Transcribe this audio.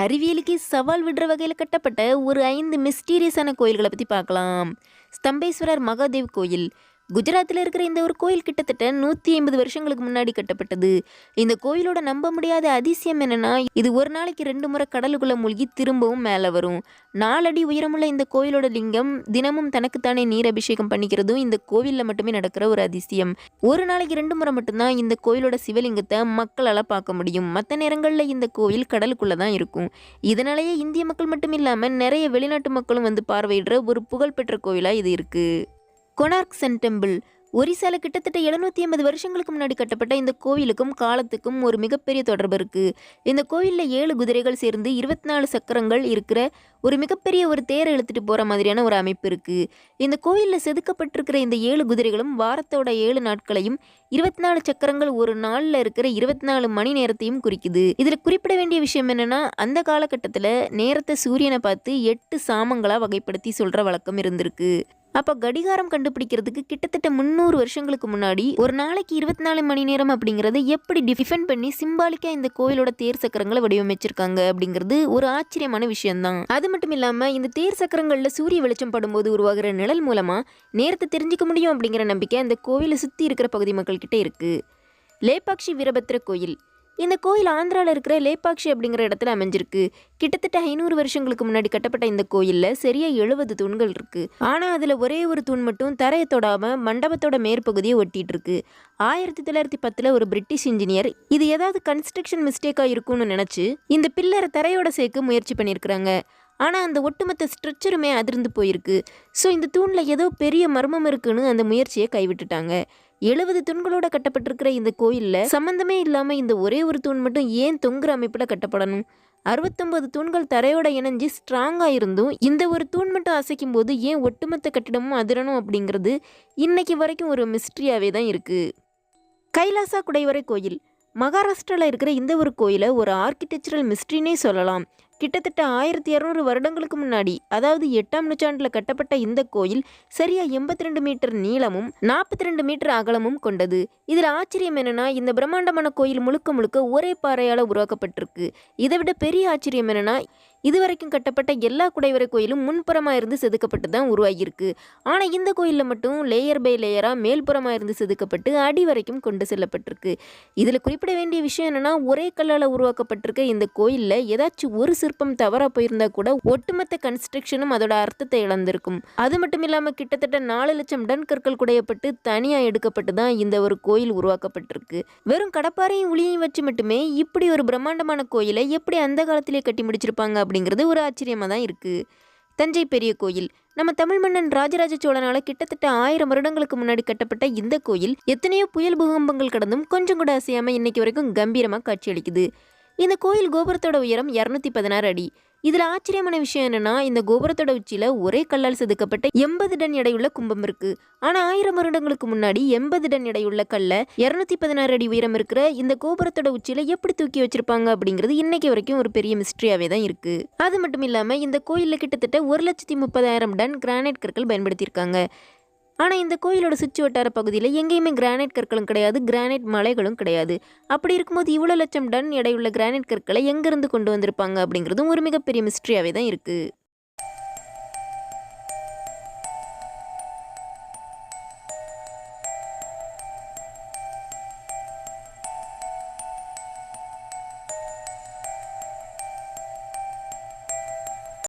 அறிவியலுக்கு சவால் விடுற வகையில் கட்டப்பட்ட ஒரு ஐந்து மிஸ்டீரியஸான கோயில்களை பற்றி பார்க்கலாம். ஸ்தம்பேஸ்வரர் மகாதேவ் கோயில் குஜராத்தில் இருக்கிற இந்த ஒரு கோயில் கிட்டத்தட்ட நூற்றி ஐம்பது வருஷங்களுக்கு முன்னாடி கட்டப்பட்டது. இந்த கோயிலோட நம்ப முடியாத அதிசயம் என்னன்னா இது ஒரு நாளைக்கு ரெண்டு முறை கடலுக்குள்ளே மூழ்கி திரும்பவும் மேலே வரும். நாலடி உயரமுள்ள இந்த கோயிலோட லிங்கம் தினமும் தனக்குத்தானே நீர் அபிஷேகம் பண்ணிக்கிறதும் இந்த கோவிலில் மட்டுமே நடக்கிற ஒரு அதிசயம். ஒரு நாளைக்கு ரெண்டு முறை மட்டும்தான் இந்த கோயிலோட சிவலிங்கத்தை மக்களால் பார்க்க முடியும். மற்ற நேரங்களில் இந்த கோவில் கடலுக்குள்ளே தான் இருக்கும். இதனாலேயே இந்திய மக்கள் மட்டும் இல்லாமல் நிறைய வெளிநாட்டு மக்களும் வந்து பார்வையிடுற ஒரு புகழ்பெற்ற கோவிலாக இது இருக்குது கொனார்க் சன் டெம்பிள். ஒரிசால கிட்டத்தட்ட எழுநூற்றி ஐம்பது வருஷங்களுக்கு முன்னாடி கட்டப்பட்ட இந்த கோவிலுக்கும் காலத்துக்கும் ஒரு மிகப்பெரிய தொடர்பு இருக்குது இந்த கோவிலில் ஏழு குதிரைகள் சேர்ந்து இருபத்தி நாலு சக்கரங்கள் இருக்கிற ஒரு மிகப்பெரிய ஒரு தேரை இழுத்துட்டு போகிற மாதிரியான ஒரு அமைப்பு இருக்குது இந்த கோயிலில் செதுக்கப்பட்டிருக்கிற இந்த ஏழு குதிரைகளும் வாரத்தோட ஏழு நாட்களையும் இருபத்தி நாலு சக்கரங்கள் ஒரு நாளில் இருக்கிற இருபத்தி நாலு மணி நேரத்தையும் குறிக்குது. இதில் குறிப்பிட வேண்டிய விஷயம் என்னென்னா அந்த காலகட்டத்தில் நேரத்தை சூரியனை பார்த்து எட்டு சாமங்களாக வகைப்படுத்தி சொல்கிற வழக்கம் இருந்திருக்கு. அப்போ கடிகாரம் கண்டுபிடிக்கிறதுக்கு கிட்டத்தட்ட முந்நூறு வருஷங்களுக்கு முன்னாடி ஒரு நாளைக்கு இருபத்தி நாலு மணி நேரம் அப்படிங்கிறத எப்படி டிஃபெண்ட் பண்ணி சிம்பாலிக்காக இந்த கோயிலோட தேர் சக்கரங்களை வடிவமைச்சிருக்காங்க அப்படிங்கிறது ஒரு ஆச்சரியமான விஷயம்தான். அது மட்டும் இல்லாமல் இந்த தேர் சக்கரங்களில் சூரிய வெளிச்சம் படும்போது உருவாகிற நிழல் மூலமாக நேரத்தை தெரிஞ்சுக்க முடியும் அப்படிங்கிற நம்பிக்கை அந்த கோவிலை சுற்றி இருக்கிற பகுதி மக்கள்கிட்ட இருக்குது லேபாக்ஷி வீரபத்ர கோயில். இந்த கோயில் ஆந்திராவில் இருக்கிற லேப்பாக்ஷி அப்படிங்கிற இடத்துல அமைஞ்சிருக்கு. கிட்டத்தட்ட ஐநூறு வருஷங்களுக்கு முன்னாடி கட்டப்பட்ட இந்த கோயிலில் சரியாக எழுபது தூண்கள் இருக்குது ஆனால் அதில் ஒரே ஒரு தூண் மட்டும் தரையை தொடாமல் மண்டபத்தோட மேற்பகுதியை ஒட்டிகிட்டு இருக்கு. ஆயிரத்தி தொள்ளாயிரத்தி பத்தில் ஒரு பிரிட்டிஷ் இன்ஜினியர் இது ஏதாவது கன்ஸ்ட்ரக்ஷன் மிஸ்டேக்காக இருக்கும்னு நினச்சி இந்த பில்லரை தரையோட சேர்க்க முயற்சி பண்ணியிருக்கிறாங்க. ஆனால் அந்த ஒட்டுமொத்த ஸ்ட்ரக்சருமே அதிர்ந்து போயிருக்கு. ஸோ இந்த தூணில் ஏதோ பெரிய மர்மம் இருக்குன்னு அந்த முயற்சியை கைவிட்டுட்டாங்க. எழுபது தூண்களோட கட்டப்பட்டிருக்கிற இந்த கோயிலில் சம்மந்தமே இல்லாமல் இந்த ஒரே ஒரு தூண் மட்டும் ஏன் தொங்குற அமைப்பில் கட்டப்படணும்? அறுபத்தொம்பது தூண்கள் தரையோட இணைஞ்சு ஸ்ட்ராங்காக இருந்தும் இந்த ஒரு தூண் மட்டும் அசைக்கும் போது ஏன் ஒட்டுமொத்த கட்டிடமும் அதிரணும் அப்படிங்கிறது இன்னைக்கு வரைக்கும் ஒரு மிஸ்ட்ரியாகவே தான் இருக்குது கைலாசா குடைவரை கோயில். மகாராஷ்டிராவில் இருக்கிற இந்த ஒரு கோயிலை ஒரு ஆர்கிடெக்சரல் மிஸ்ட்ரினே சொல்லலாம். கிட்டத்தட்ட ஆயிரத்தி இரநூறு வருடங்களுக்கு முன்னாடி அதாவது எட்டாம் நூற்றாண்டில் கட்டப்பட்ட இந்த கோயில் சரியா எண்பத்தி ரெண்டு மீட்டர் நீளமும் நாற்பத்தி ரெண்டு மீட்டர் அகலமும் கொண்டது. இதில் ஆச்சரியம் என்னன்னா இந்த பிரம்மாண்டமான கோயில் முழுக்க முழுக்க ஒரே பாறையால் உருவாக்கப்பட்டிருக்கு. இதை விட பெரிய ஆச்சரியம் என்னன்னா இதுவரைக்கும் கட்டப்பட்ட எல்லா குடைவரை கோயிலும் முன்புறமாக இருந்து செதுக்கப்பட்டு தான் உருவாகியிருக்கு. ஆனால் இந்த கோயிலில் மட்டும் லேயர் பை லேயராக மேல்புறமாக இருந்து செதுக்கப்பட்டு அடி வரைக்கும் கொண்டு செல்லப்பட்டிருக்கு. இதில் குறிப்பிட வேண்டிய விஷயம் என்னென்னா ஒரே கல்லால் உருவாக்கப்பட்டிருக்க இந்த கோயிலில் ஏதாச்சும் ஒரு சிற்பம் தவறாக போயிருந்தா கூட ஒட்டுமொத்த கன்ஸ்ட்ரக்ஷனும் அதோட அர்த்தத்தை இழந்திருக்கும். அது மட்டும் இல்லாமல் கிட்டத்தட்ட நாலு லட்சம் டன் கற்கள் குடையப்பட்டு தனியாக எடுக்கப்பட்டு தான் இந்த ஒரு கோயில் உருவாக்கப்பட்டிருக்கு. வெறும் கடப்பாரையும் உளியையும் வச்சு மட்டுமே இப்படி ஒரு பிரம்மாண்டமான கோயிலை எப்படி அந்த காலத்திலே கட்டி முடிச்சிருப்பாங்க அப்படிங்கிறது ஒரு ஆச்சரியமாக தான் இருக்குது தஞ்சை பெரிய கோயில். நம்ம தமிழ் மன்னன் ராஜராஜ சோழனால கிட்டத்தட்ட ஆயிரம் வருடங்களுக்கு முன்னாடி கட்டப்பட்ட இந்த கோயில் எத்தனையோ புயல் பூகம்பங்கள் கடந்தும் கொஞ்சம் கூட அசையாமல் இன்னைக்கு வரைக்கும் கம்பீரமாக காட்சியளிக்குது. இந்த கோயில் கோபுரத்தோட உயரம் இரநூத்தி பதினாறு அடி. இதில் ஆச்சரியமான விஷயம் என்னன்னா இந்த கோபுரத்தோட உச்சியில் ஒரே கல்லால் செதுக்கப்பட்ட எண்பது டன் எடையுள்ள கும்பம் இருக்கு. ஆனால் ஆயிரம் வருடங்களுக்கு முன்னாடி எண்பது டன் எடையுள்ள கல்லை இரநூத்தி பதினாறு அடி உயரம் இருக்கிற இந்த கோபுரத்தோட உச்சியில் எப்படி தூக்கி வச்சிருப்பாங்க அப்படிங்கிறது இன்னைக்கு வரைக்கும் ஒரு பெரிய மிஸ்ட்ரியாகவே தான் இருக்கு. அது மட்டும் இல்லாமல் இந்த கோயிலில் கிட்டத்தட்ட ஒரு லட்சத்தி முப்பதாயிரம் டன் கிரானைட் கற்கள் பயன்படுத்தியிருக்காங்க. ஆனால் இந்த கோயிலோட சுற்று வட்டார பகுதியில் எங்கேயுமே கிரானைட் கற்களும் கிடையாது கிரானைட் மலைகளும் கிடையாது. அப்படி இருக்கும்போது இவ்வளோ லட்சம் டன் எடையுள்ள கிரானைட் கற்களை எங்கேருந்து கொண்டு வந்திருப்பாங்க அப்படிங்கிறதும் ஒரு மிகப்பெரிய மிஸ்ட்ரியாகவே தான் இருக்குது